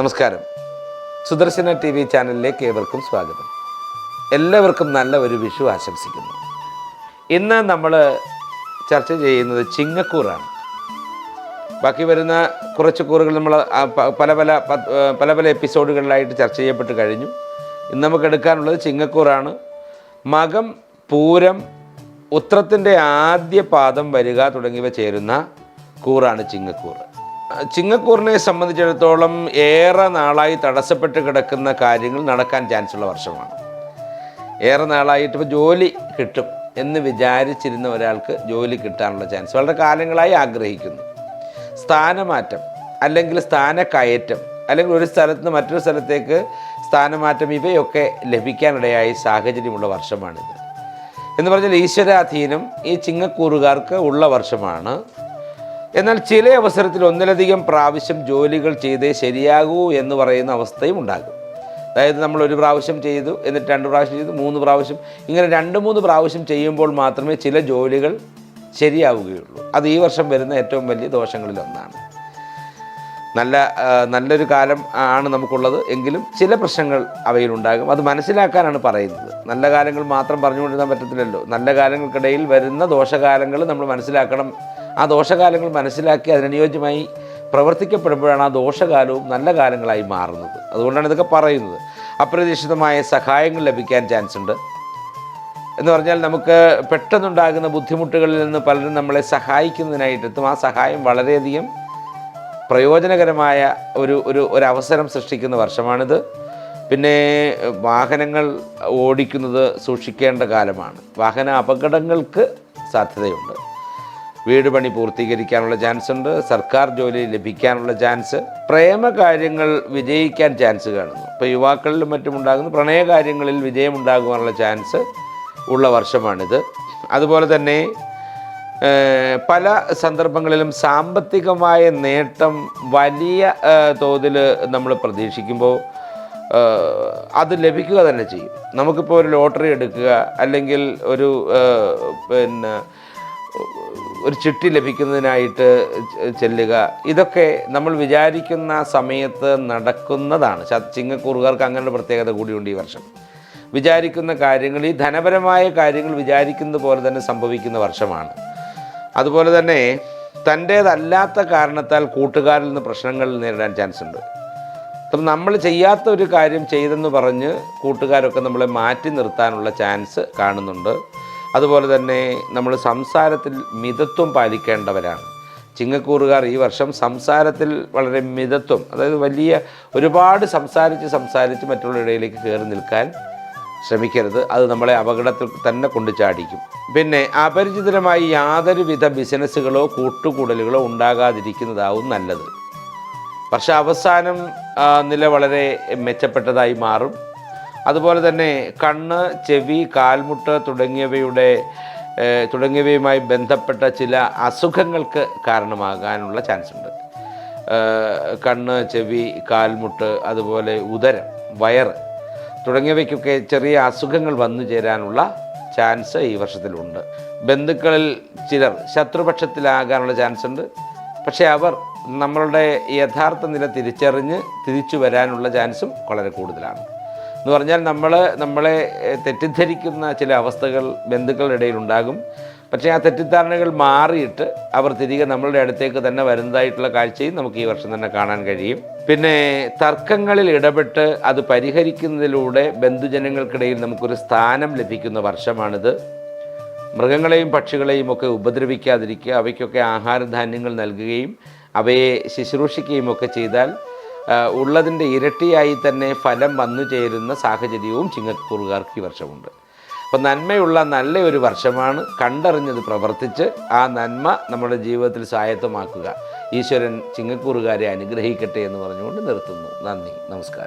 നമസ്കാരം. Sudarshana T V ചാനലിലേക്ക് ഏവർക്കും സ്വാഗതം. എല്ലാവർക്കും നല്ല ഒരു വിഷു ആശംസിക്കുന്നു. ഇന്ന് നമ്മൾ ചർച്ച ചെയ്യുന്നത് ചിങ്ങക്കൂറാണ്. ബാക്കി വരുന്ന കുറച്ച് കൂറുകൾ നമ്മൾ പല പല പല പല എപ്പിസോഡുകളിലായിട്ട് ചർച്ച ചെയ്യപ്പെട്ട് കഴിഞ്ഞു. ഇന്ന് നമുക്ക് എടുക്കാനുള്ളത് ചിങ്ങക്കൂറാണ്. മകം പൂരം ഉത്രത്തിന്റെ ആദ്യ പാദം വരിക തുടങ്ങിയവ ചേരുന്ന കൂറാണ് ചിങ്ങക്കൂർ ചിങ്ങക്കൂറിനെ സംബന്ധിച്ചിടത്തോളം ഏറെ നാളായി തടസ്സപ്പെട്ട് കിടക്കുന്ന കാര്യങ്ങൾ നടക്കാൻ ചാൻസ് ഉള്ള വർഷമാണ്. ഏറെ നാളായിട്ട് ഇപ്പോൾ ജോലി കിട്ടും എന്ന് വിചാരിച്ചിരുന്ന ഒരാൾക്ക് ജോലി കിട്ടാനുള്ള ചാൻസ് വളരെ കാലങ്ങളായി ആഗ്രഹിക്കുന്നു. സ്ഥാനമാറ്റം അല്ലെങ്കിൽ സ്ഥാനക്കയറ്റം അല്ലെങ്കിൽ ഒരു സ്ഥലത്ത് നിന്ന് മറ്റൊരു സ്ഥലത്തേക്ക് സ്ഥാനമാറ്റം ഇവയൊക്കെ ലഭിക്കാനിടയായ സാഹചര്യമുള്ള വർഷമാണിത്. എന്ന് പറഞ്ഞാൽ ഈശ്വരാധീനം ഈ ചിങ്ങക്കൂറുകാർക്ക് ഉള്ള വർഷമാണ്. എന്നാൽ ചില അവസരത്തിൽ ഒന്നിലധികം പ്രാവശ്യം ജോലികൾ ചെയ്തേ ശരിയാകൂ എന്ന് പറയുന്ന അവസ്ഥയും ഉണ്ടാകും. അതായത് നമ്മൾ ഒരു പ്രാവശ്യം ചെയ്തു എന്നിട്ട് രണ്ട് പ്രാവശ്യം ചെയ്തു മൂന്ന് പ്രാവശ്യം. ഇങ്ങനെ രണ്ട് മൂന്ന് പ്രാവശ്യം ചെയ്യുമ്പോൾ മാത്രമേ ചില ജോലികൾ ശരിയാവുകയുള്ളൂ. അത് ഈ വർഷം വരുന്ന ഏറ്റവും വലിയ ദോഷങ്ങളിൽ ഒന്നാണ്. നല്ല നല്ലൊരു കാലം ആണ് നമുക്കുള്ളത്. എങ്കിലും ചില പ്രശ്നങ്ങൾ അവയിലുണ്ടാകും അത് മനസ്സിലാക്കാനാണ് പറയുന്നത്. നല്ല കാലങ്ങൾ മാത്രം പറഞ്ഞുകൊണ്ടിരുന്നാൻ പറ്റത്തില്ലല്ലോ. നല്ല കാലങ്ങൾക്കിടയിൽ വരുന്ന ദോഷകാലങ്ങൾ നമ്മൾ മനസ്സിലാക്കണം ആ ദോഷകാലങ്ങൾ മനസ്സിലാക്കി അതിനനുയോജ്യമായി പ്രവർത്തിക്കപ്പെടുമ്പോഴാണ് ആ ദോഷകാലവും നല്ല കാലങ്ങളായി മാറുന്നത്. അതുകൊണ്ടാണ് ഇതൊക്കെ പറയുന്നത്. അപ്രതീക്ഷിതമായ സഹായങ്ങൾ ലഭിക്കാൻ ചാൻസ് ഉണ്ട്. എന്ന് പറഞ്ഞാൽ നമുക്ക് പെട്ടെന്നുണ്ടാകുന്ന ബുദ്ധിമുട്ടുകളിൽ നിന്ന് പലരും നമ്മളെ സഹായിക്കുന്നതിനായിട്ടെത്തും ആ സഹായം വളരെയധികം പ്രയോജനകരമായ ഒരു ഒരു ഒരു അവസരം സൃഷ്ടിക്കുന്ന വർഷമാണിത്. പിന്നെ വാഹനങ്ങൾ ഓടിക്കുന്നത് സൂക്ഷിക്കേണ്ട കാലമാണ്. വാഹന അപകടങ്ങൾക്ക് സാധ്യതയുണ്ട്. വീട് പണി പൂർത്തീകരിക്കാനുള്ള ചാൻസ് ഉണ്ട് സർക്കാർ ജോലി ലഭിക്കാനുള്ള ചാൻസ് പ്രേമകാര്യങ്ങൾ വിജയിക്കാൻ ചാൻസ് കാണുന്നു. ഇപ്പോൾ യുവാക്കളിലും മറ്റും ഉണ്ടാകുന്ന പ്രണയകാര്യങ്ങളിൽ വിജയമുണ്ടാകുവാനുള്ള ചാൻസ് ഉള്ള വർഷമാണിത്. അതുപോലെ തന്നെ പല സന്ദർഭങ്ങളിലും സാമ്പത്തികമായ നേട്ടം വലിയ തോതിൽ നമ്മൾ പ്രതീക്ഷിക്കുമ്പോൾ അത് ലഭിക്കുക തന്നെ ചെയ്യും. നമുക്കിപ്പോൾ ഒരു ലോട്ടറി എടുക്കുക അല്ലെങ്കിൽ ഒരു പിന്നെ ഒരു ചിട്ടി ലഭിക്കുന്നതിനായിട്ട് ചെല്ലുക. ഇതൊക്കെ നമ്മൾ വിചാരിക്കുന്ന സമയത്ത് നടക്കുന്നതാണ്. ചിങ്ങക്കൂറുകാർക്ക് അങ്ങനെ പ്രത്യേകത കൂടിയുണ്ട് ഈ വർഷം. വിചാരിക്കുന്ന കാര്യങ്ങൾ ഈ ധനപരമായ കാര്യങ്ങൾ വിചാരിക്കുന്നത് പോലെ തന്നെ സംഭവിക്കുന്ന വർഷമാണ്. അതുപോലെ തന്നെ തന്റേതല്ലാത്ത കാരണത്താൽ കൂട്ടുകാരിൽ നിന്ന് പ്രശ്നങ്ങൾ നേരിടാൻ ചാൻസ് ഉണ്ട്. അപ്പം നമ്മൾ ചെയ്യാത്ത ഒരു കാര്യം ചെയ്തെന്ന് പറഞ്ഞ് കൂട്ടുകാരൊക്കെ നമ്മളെ മാറ്റി നിർത്താനുള്ള ചാൻസ് കാണുന്നുണ്ട്. അതുപോലെ തന്നെ നമ്മൾ സംസാരത്തിൽ മിതത്വം പാലിക്കേണ്ടവരാണ്. ചിങ്ങക്കൂറുകാർ ഈ വർഷം സംസാരത്തിൽ വളരെ മിതത്വം അതായത് വലിയ ഒരുപാട് സംസാരിച്ച് സംസാരിച്ച് മറ്റുള്ള ഇടയിലേക്ക് കയറി നിൽക്കാൻ ശ്രമിക്കരുത്. അത് നമ്മളെ അപകടത്തിൽ തന്നെ കൊണ്ടു ചാടിക്കും. പിന്നെ അപരിചിതരമായി യാതൊരുവിധ ബിസിനസ്സുകളോ കൂട്ടുകൂടലുകളോ ഉണ്ടാകാതിരിക്കുന്നതാവും നല്ലത്. പക്ഷേ അവസാനം നില വളരെ മെച്ചപ്പെട്ടതായി മാറും. അതുപോലെ തന്നെ കണ്ണ് ചെവി കാൽമുട്ട് തുടങ്ങിയവയുടെ തുടങ്ങിയവയുമായി ബന്ധപ്പെട്ട ചില അസുഖങ്ങൾക്ക് കാരണമാകാനുള്ള ചാൻസ് ഉണ്ട്. കണ്ണ് ചെവി കാൽമുട്ട് അതുപോലെ ഉദരം വയറ് തുടങ്ങിയവയ്ക്കൊക്കെ ചെറിയ അസുഖങ്ങൾ വന്നു ചേരാനുള്ള ചാൻസ് ഈ വർഷത്തിലുണ്ട്. ബന്ധുക്കളിൽ ചിലർ ശത്രുപക്ഷത്തിലാകാനുള്ള ചാൻസ് ഉണ്ട്. പക്ഷേ അവർ നമ്മളുടെ യഥാർത്ഥ നില തിരിച്ചറിഞ്ഞ് തിരിച്ചു വരാനുള്ള ചാൻസും വളരെ കൂടുതലാണ്. എന്ന് പറഞ്ഞാൽ നമ്മൾ നമ്മളെ തെറ്റിദ്ധരിക്കുന്ന ചില അവസ്ഥകൾ ബന്ധുക്കളുടെ ഇടയിൽ ഉണ്ടാകും. പക്ഷേ ആ തെറ്റിദ്ധാരണകൾ മാറിയിട്ട് അവർ തിരികെ നമ്മളുടെ അടുത്തേക്ക് തന്നെ വരുന്നതായിട്ടുള്ള കാഴ്ചയും നമുക്ക് ഈ വർഷം തന്നെ കാണാൻ കഴിയും. പിന്നെ തർക്കങ്ങളിൽ ഇടപെട്ട് അത് പരിഹരിക്കുന്നതിലൂടെ ബന്ധുജനങ്ങൾക്കിടയിൽ നമുക്കൊരു സ്ഥാനം ലഭിക്കുന്ന വർഷമാണിത്. മൃഗങ്ങളെയും പക്ഷികളെയും ഒക്കെ ഉപദ്രവിക്കാതിരിക്കുക അവയ്ക്കൊക്കെ ആഹാരധാന്യങ്ങൾ നൽകുകയും അവയെ ശുശ്രൂഷിക്കുകയും ഒക്കെ ചെയ്താൽ ഉള്ളതിന്റെ ഇരട്ടിയായി തന്നെ ഫലം വന്നു ചേരുന്ന സാഹചര്യവും ചിങ്ങക്കൂറുകാർക്ക് ഈ വർഷമുണ്ട്. അപ്പം നന്മയുള്ള നല്ല ഒരു വർഷമാണ്. കണ്ടറിഞ്ഞത് പ്രവർത്തിച്ച് ആ നന്മ നമ്മുടെ ജീവിതത്തിൽ സ്വായത്തമാക്കുക. ഈശ്വരൻ ചിങ്ങക്കൂറുകാരെ അനുഗ്രഹിക്കട്ടെ എന്ന് പറഞ്ഞുകൊണ്ട് നിർത്തുന്നു. നന്ദി. നമസ്കാരം.